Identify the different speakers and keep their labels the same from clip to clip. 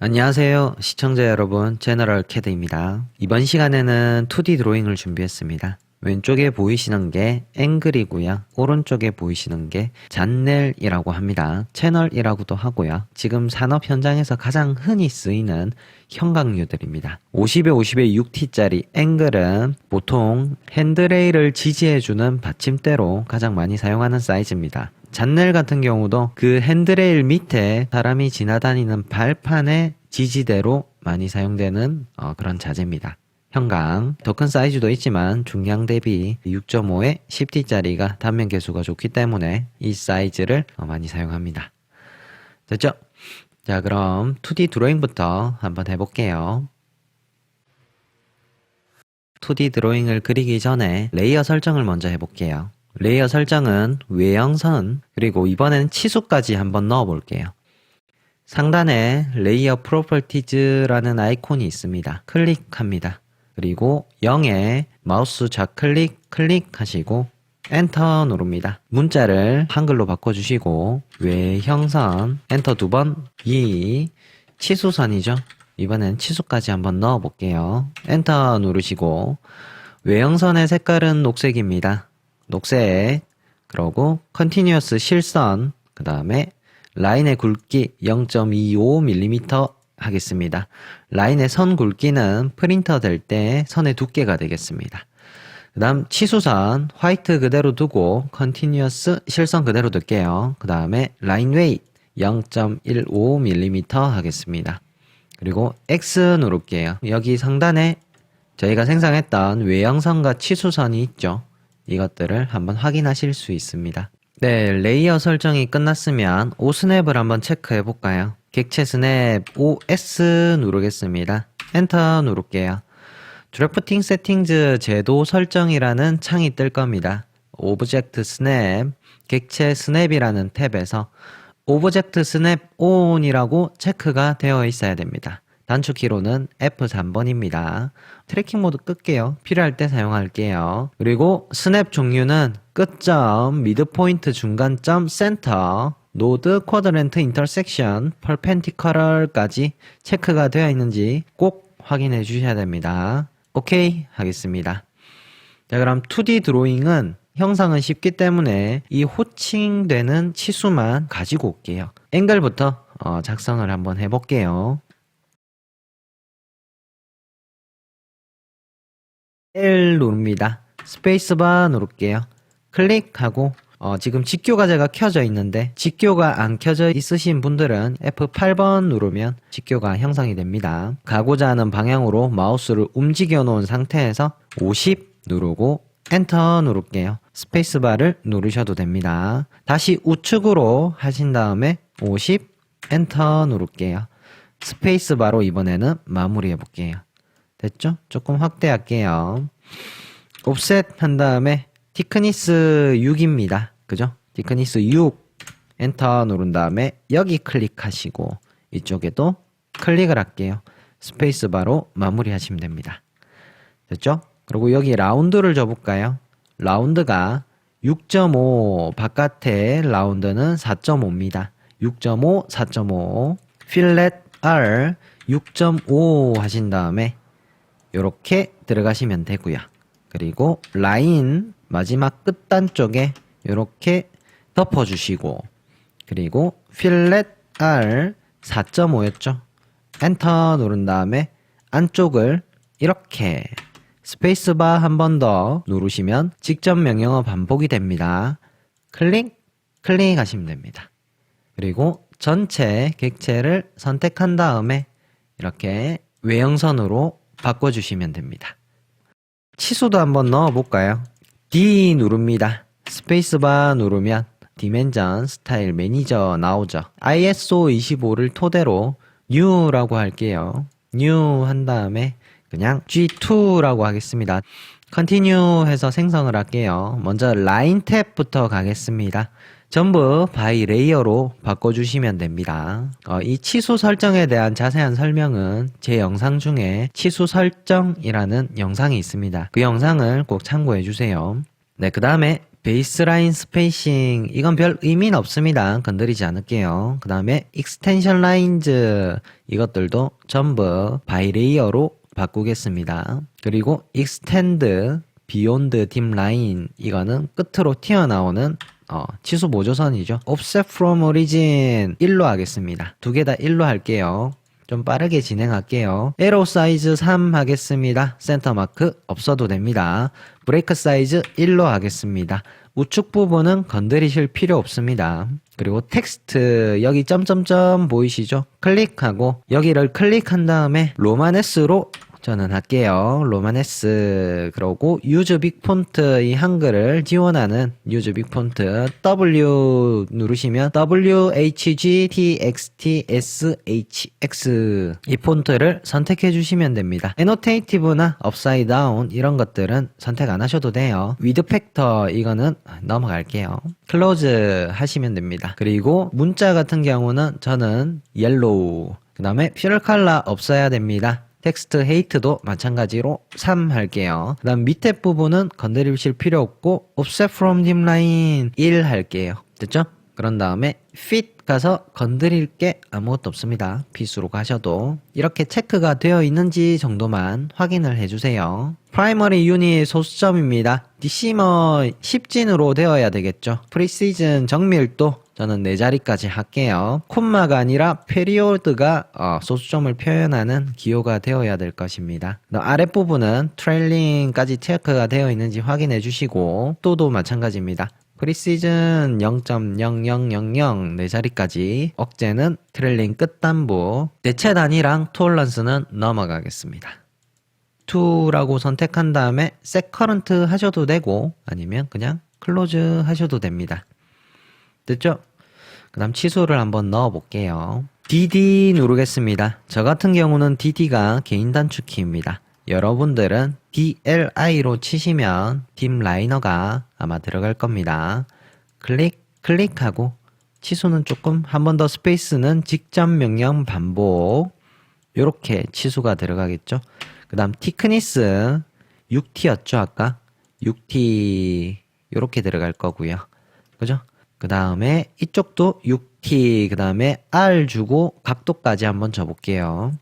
Speaker 1: 안녕하세요. 시청자 여러분, 제너럴 캐드입니다. 이번 시간에는 2D 드로잉을 준비했습니다. 왼쪽에 보이시는 게 앵글이고요. 오른쪽에 보이시는 게 잔넬이라고 합니다. 채널이라고도 하고요. 지금 산업 현장에서 가장 흔히 쓰이는 형광류들입니다. 50에 50에 6T짜리 앵글은 보통 핸드레일을 지지해주는 받침대로 가장 많이 사용하는 사이즈입니다. 잔넬 같은 경우도 그 핸드레일 밑에 사람이 지나다니는 발판의 지지대로 많이 사용되는 어, 그런 자재입니다. 형광 더 큰 사이즈도 있지만 중량 대비 6.5에 10T짜리가 단면 개수가 좋기 때문에 이 사이즈를 어, 많이 사용합니다. 됐죠? 자 그럼 2D 드로잉부터 한번 해볼게요. 2D 드로잉을 그리기 전에 레이어 설정을 먼저 해볼게요. 레이어 설정은 외형선 그리고 이번엔 치수까지 한번 넣어 볼게요. 상단에 레이어 프로퍼티즈라는 아이콘이 있습니다. 클릭합니다. 그리고 0에 마우스 좌클릭 클릭하시고 엔터 누릅니다. 문자를 한글로 바꿔주시고 외형선 엔터 두 번, 이 치수선이죠. 이번엔 치수까지 한번 넣어 볼게요. 엔터 누르시고 외형선의 색깔은 녹색입니다. 녹색 그러고 컨티뉴어스 실선 그 다음에 라인의 굵기 0.25mm 하겠습니다. 라인의 선 굵기는 프린터 될 때 선의 두께가 되겠습니다. 그 다음 치수선 화이트 그대로 두고 컨티뉴어스 실선 그대로 둘게요. 그 다음에 라인 웨이 0.15mm 하겠습니다. 그리고 X 누를게요. 여기 상단에 저희가 생성했던 외형선과 치수선이 있죠. 이것들을 한번 확인하실 수 있습니다. 네, 레이어 설정이 끝났으면 O 스냅을 한번 체크해 볼까요? 객체 스냅 OS 누르겠습니다. 엔터 누를게요. 드래프팅 세팅즈 제도 설정이라는 창이 뜰 겁니다. 오브젝트 스냅, 객체 스냅이라는 탭에서 오브젝트 스냅 ON이라고 체크가 되어 있어야 됩니다. 단축키로는 F3번입니다. 트래킹 모드 끌게요. 필요할 때 사용할게요. 그리고 스냅 종류는 끝점, 미드포인트, 중간점, 센터, 노드, 쿼드런트, 인터섹션, 펄펜티컬러까지 체크가 되어 있는지 꼭 확인해 주셔야 됩니다. 오케이 하겠습니다. 자 그럼 2D 드로잉은 형상은 쉽기 때문에 이 호칭되는 치수만 가지고 올게요. 앵글부터 어, 작성을 한번 해볼게요. L 누릅니다. 스페이스바 누를게요. 클릭하고 어, 지금 직교 과제가 켜져 있는데 직교가 안 켜져 있으신 분들은 F8번 누르면 직교가 형성이 됩니다. 가고자 하는 방향으로 마우스를 움직여 놓은 상태에서 50 누르고 엔터 누를게요. 스페이스바를 누르셔도 됩니다. 다시 우측으로 하신 다음에 50 엔터 누를게요. 스페이스바로 이번에는 마무리해 볼게요. 됐죠? 조금 확대할게요. 옵셋 한 다음에 티크니스 6입니다. 그죠? 티크니스 6 엔터 누른 다음에 여기 클릭하시고 이쪽에도 클릭을 할게요. 스페이스 바로 마무리 하시면 됩니다. 됐죠? 그리고 여기 라운드를 줘볼까요? 라운드가 6.5 바깥에 라운드는 4.5입니다. 6.5, 4.5 필렛 R 6.5 하신 다음에 이렇게 들어가시면 되고요. 그리고 라인 마지막 끝단 쪽에 이렇게 덮어주시고 그리고 필렛 R 4.5였죠. 엔터 누른 다음에 안쪽을 이렇게 스페이스바 한 번 더 누르시면 직접 명령어 반복이 됩니다. 클릭, 클릭 하시면 됩니다. 그리고 전체 객체를 선택한 다음에 이렇게 외형선으로 바꿔주시면 됩니다. 치수도 한번 넣어볼까요? D 누릅니다. 스페이스바 누르면 디멘전 스타일 매니저 나오죠. ISO 25를 토대로 New라고 할게요. New 한 다음에 그냥 G2라고 하겠습니다. Continue 해서 생성을 할게요. 먼저 라인 탭부터 가겠습니다. 전부 바이 레이어로 바꿔주시면 됩니다. 어, 이 치수 설정에 대한 자세한 설명은 제 영상 중에 치수 설정이라는 영상이 있습니다. 그 영상을 꼭 참고해 주세요. 네, 그 다음에 베이스라인 스페이싱 이건 별 의미는 없습니다. 건드리지 않을게요. 그 다음에 익스텐션 라인즈 이것들도 전부 바이레이어로 바꾸겠습니다. 그리고 익스텐드 비욘드 딥 라인 이거는 끝으로 튀어나오는 어, 치수 보조선이죠. offset from origin 1로 하겠습니다. 두 개 다 1로 할게요. 좀 빠르게 진행할게요. 에로 사이즈 3 하겠습니다. 센터 마크 없어도 됩니다. 브레이크 사이즈 1로 하겠습니다. 우측 부분은 건드리실 필요 없습니다. 그리고 텍스트 여기 점점점 보이시죠? 클릭하고 여기를 클릭한 다음에 로마네스로 저는 할게요. 로마네스 그러고 유즈 빅 폰트 이 한글을 지원하는 유즈 빅 폰트 W 누르시면 W H G T X T S H X 이 폰트를 선택해 주시면 됩니다. 에노테이티브나 업사이드 다운 이런 것들은 선택 안 하셔도 돼요. 위드 팩터 이거는 넘어갈게요. 클로즈 하시면 됩니다. 그리고 문자 같은 경우는 저는 옐로우 그 다음에 퓨럴 컬러 없어야 됩니다. 텍스트 헤이트도 마찬가지로 3 할게요. 그 다음 밑에 부분은 건드리실 필요 없고 offset from dim line 1 할게요. 됐죠? 그런 다음에 fit 가서 건드릴 게 아무것도 없습니다. 핏으로 가셔도 이렇게 체크가 되어 있는지 정도만 확인을 해주세요. 프라이머리 유닛 소수점입니다. 디시머 10진으로 되어야 되겠죠. 프리시즌 정밀도 저는 네 자리까지 할게요. 콤마가 아니라 페리오드가 어, 소수점을 표현하는 기호가 되어야 될 것입니다. 아랫부분은 트레일링까지 체크가 되어 있는지 확인해 주시고 또도 마찬가지입니다. 프리시즌 0.0000 네 자리까지 억제는 트레일링 끝단부 대체 단위랑 톨런스는 넘어가겠습니다. 2라고 선택한 다음에 세커런트 하셔도 되고 아니면 그냥 클로즈 하셔도 됩니다. 됐죠? 그 다음 치수를 한번 넣어 볼게요. DD 누르겠습니다. 저 같은 경우는 DD가 개인 단축키입니다. 여러분들은 DLI로 치시면 딥 라이너가 아마 들어갈 겁니다. 클릭, 클릭하고 치수는 조금 한 번 더 스페이스는 직접 명령 반복 요렇게 치수가 들어가겠죠. 그 다음 티크니스 6T였죠 아까 6T 요렇게 들어갈 거고요. 그죠? 그 다음에 이쪽도 6T 그 다음에 R 주고 각도까지 한번 줘볼게요.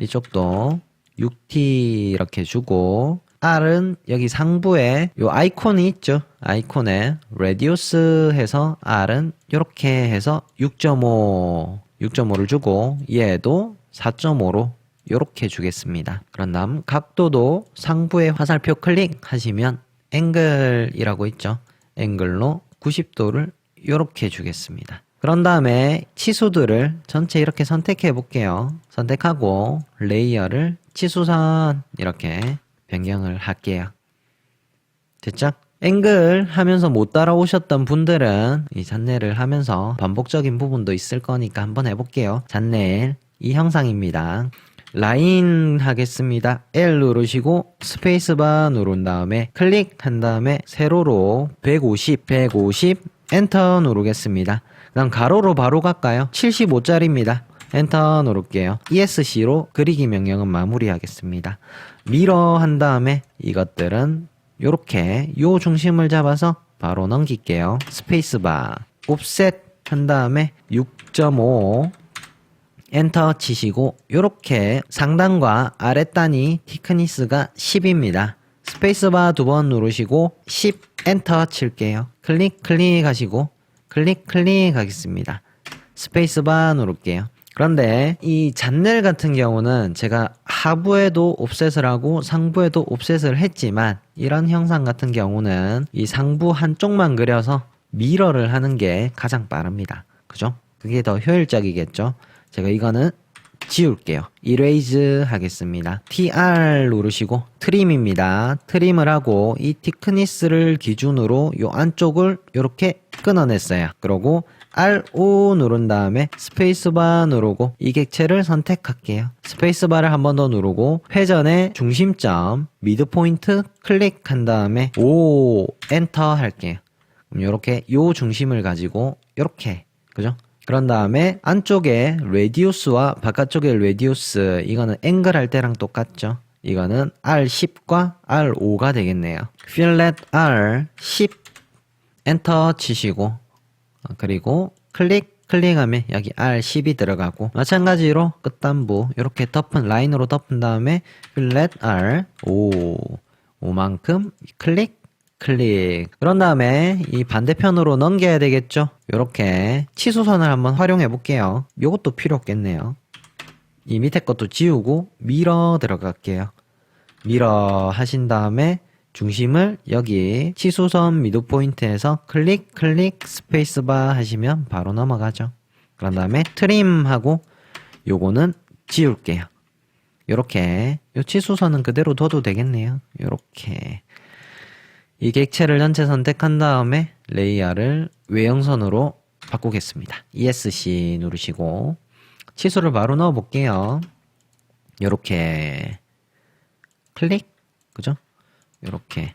Speaker 1: 이쪽도 6T 이렇게 주고 R은 여기 상부에 요 아이콘이 있죠. 아이콘에 레디우스 해서 R은 이렇게 해서 6.5 6.5를 주고 얘도 4.5로 이렇게 주겠습니다. 그런 다음 각도도 상부에 화살표 클릭하시면 앵글이라고 있죠. 앵글로 90도를 이렇게 주겠습니다. 그런 다음에 치수들을 전체 이렇게 선택해 볼게요. 선택하고 레이어를 치수선 이렇게 변경을 할게요. 됐죠? 앵글 하면서 못 따라오셨던 분들은 이 잔내를 하면서 반복적인 부분도 있을 거니까 한번 해볼게요. 잔내 이 형상입니다. 라인 하겠습니다. L 누르시고 스페이스바 누른 다음에 클릭한 다음에 세로로 150, 150 엔터 누르겠습니다. 그다음 가로로 바로 갈까요? 75짜리입니다. 엔터 누를게요. ESC로 그리기 명령은 마무리하겠습니다. 미러 한 다음에 이것들은 요렇게 요 중심을 잡아서 바로 넘길게요. 스페이스바 옵셋 한 다음에 6.5 엔터 치시고 요렇게 상단과 아랫단이 티크니스가 10입니다. 스페이스바 두 번 누르시고 10 엔터 칠게요. 클릭 클릭 하시고 클릭 클릭 하겠습니다. 스페이스바 누를게요. 그런데 이 잔넬 같은 경우는 제가 하부에도 옵셋을 하고 상부에도 옵셋을 했지만 이런 형상 같은 경우는 이 상부 한쪽만 그려서 미러를 하는 게 가장 빠릅니다. 그죠? 그게 더 효율적이겠죠? 제가 이거는 지울게요. 이레이즈 하겠습니다. TR 누르시고 트림입니다. 트림을 하고 이 티크니스를 기준으로 요 안쪽을 이렇게 끊어냈어요. 그러고 RO 누른 다음에 스페이스바 누르고 이 객체를 선택할게요. 스페이스바를 한 번 더 누르고 회전의 중심점 미드 포인트 클릭한 다음에 O 엔터 할게요. 그럼 이렇게 요 중심을 가지고 이렇게 그죠? 그런 다음에 안쪽에 레디우스와 바깥쪽에 레디우스 이거는 앵글 할 때랑 똑같죠. 이거는 R10과 R5가 되겠네요. 필렛 R10 엔터 치시고 어, 그리고 클릭 클릭하면 여기 R10이 들어가고 마찬가지로 끝단부 이렇게 덮은 라인으로 덮은 다음에 필렛 R 5 5만큼 클릭 클릭 그런 다음에 이 반대편으로 넘겨야 되겠죠 이렇게 치수선을 한번 활용해 볼게요 요것도 필요 없겠네요 이 밑에 것도 지우고 밀어 들어갈게요 밀어 하신 다음에 중심을 여기 치수선 미드 포인트에서 클릭 클릭 스페이스바 하시면 바로 넘어가죠. 그런 다음에 트림하고 요거는 지울게요. 요렇게 요 치수선은 그대로 둬도 되겠네요. 요렇게 이 객체를 전체 선택한 다음에 레이어를 외형선으로 바꾸겠습니다. ESC 누르시고 치수를 바로 넣어 볼게요. 요렇게 클릭 그죠? 이렇게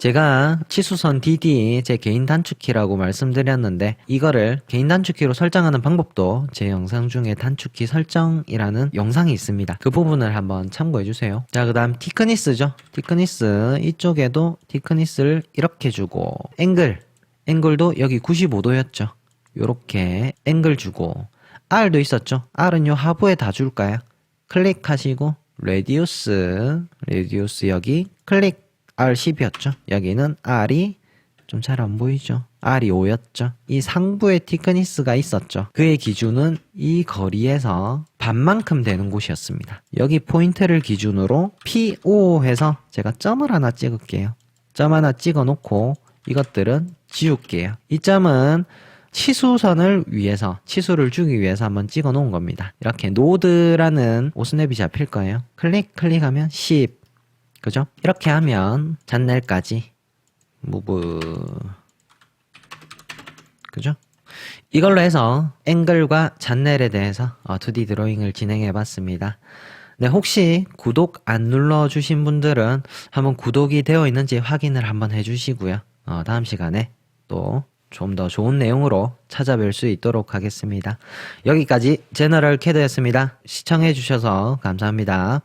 Speaker 1: 제가 치수선 DD 제 개인 단축키라고 말씀드렸는데 이거를 개인 단축키로 설정하는 방법도 제 영상 중에 단축키 설정이라는 영상이 있습니다. 그 부분을 한번 참고해 주세요. 자, 그다음 티크니스죠. 티크니스 이쪽에도 티크니스를 이렇게 주고 앵글 앵글도 여기 95도였죠. 요렇게 앵글 주고 R도 있었죠. R은 요 하부에 다 줄까요? 클릭하시고 레디우스 레디우스 여기 클릭 R10이었죠. 여기는 R이 좀 잘 안 보이죠. R이 5였죠. 이 상부에 티크니스가 있었죠. 그의 기준은 이 거리에서 반만큼 되는 곳이었습니다. 여기 포인트를 기준으로 P5 해서 제가 점을 하나 찍을게요. 점 하나 찍어 놓고 이것들은 지울게요. 이 점은 치수선을 위해서 치수를 주기 위해서 한번 찍어 놓은 겁니다. 이렇게 노드라는 오스냅이 잡힐 거예요. 클릭 클릭하면 10 그죠? 이렇게 하면 잔넬까지 무브 그죠? 이걸로 해서 앵글과 잔넬에 대해서 어, 2D 드로잉을 진행해 봤습니다. 네, 혹시 구독 안 눌러주신 분들은 한번 구독이 되어 있는지 확인을 한번 해주시고요. 어, 다음 시간에 또 좀 더 좋은 내용으로 찾아뵐 수 있도록 하겠습니다. 여기까지 제너럴 캐드였습니다. 시청해주셔서 감사합니다.